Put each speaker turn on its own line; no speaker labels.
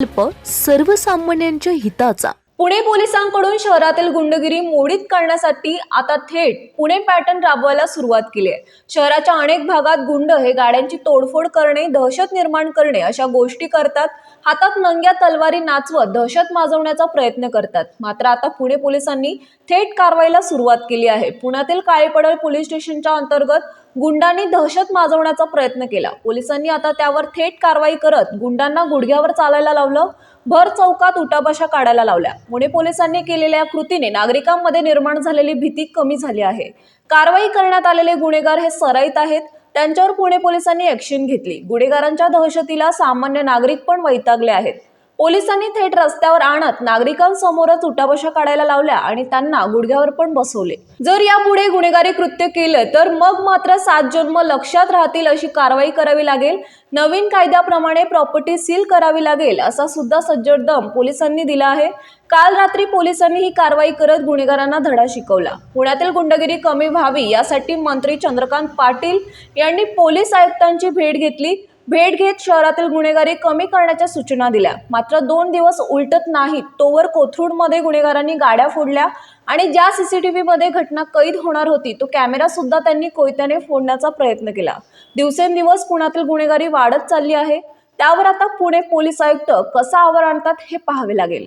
संकल्प सर्वसामान्यांच्या हिताचा.
पुणे पोलिसांकडून शहरातील गुंडगिरी मोडीत करण्यासाठी आता थेट पुणे पॅटर्न राबवायला सुरुवात केली आहे. शहराच्या अनेक भागात गुंड हे गाड्यांची तोडफोड करणे दहशत निर्माण करणे अशा गोष्टी करतात. हातात नंग्या तलवारी नाचवत दहशत माजवण्याचा प्रयत्न करतात. मात्र आता पुणे पोलिसांनी थेट कारवाईला सुरुवात केली आहे. पुण्यातील काळेपडळ पोलीस स्टेशनच्या अंतर्गत गुंडांनी दहशत माजवण्याचा प्रयत्न केला. पोलिसांनी आता त्यावर थेट कारवाई करत गुंडांना गुडघ्यावर चालायला लावलं. भर चौकात उठाबशा काढायला लावल्या. पुणे पोलिसांनी केलेल्या कृतीने नागरिकांमध्ये निर्माण झालेली भीती कमी झाली आहे. कारवाई करण्यात आलेले गुन्हेगार हे सराईत आहेत. त्यांच्यावर पुणे पोलिसांनी ऍक्शन घेतली. गुन्हेगारांच्या दहशतीला सामान्य नागरिक पण वैतागले आहेत. पोलिसांनी थेट रस्त्यावर आणत नागरिकांसमोरच उठाबशा काढायला लावल्या आणि त्यांना गुडघ्यावर पण बसवले. जर यापुढे गुन्हेगारी कृत्य केलं तर मग मात्र सात जन्म लक्षात राहतील अशी कारवाई करावी लागेल. नवीन कायद्याप्रमाणे प्रॉपर्टी सील करावी लागेल असा सुद्धा सज्जड दम पोलिसांनी दिला आहे. काल रात्री पोलिसांनी ही कारवाई करत गुन्हेगारांना धडा शिकवला. पुण्यातील गुंडगिरी कमी व्हावी यासाठी मंत्री चंद्रकांत पाटील यांनी पोलीस आयुक्तांची भेट घेतली. भेट घेत शहरातील गुन्हेगारी कमी करण्याच्या सूचना दिल्या. मात्र दोन दिवस उलटत नाहीत. तोवर कोथरूडमध्ये गुन्हेगारांनी गाड्या फोडल्या आणि ज्या सीसीटीव्ही मध्ये घटना कैद होणार होती तो कॅमेरा सुद्धा त्यांनी कोयत्याने फोडण्याचा प्रयत्न केला. दिवसेंदिवस पुण्यातील गुन्हेगारी वाढत चालली आहे. त्यावर आता पुणे पोलीस आयुक्त कसा आवर आणतात हे पाहावे लागेल.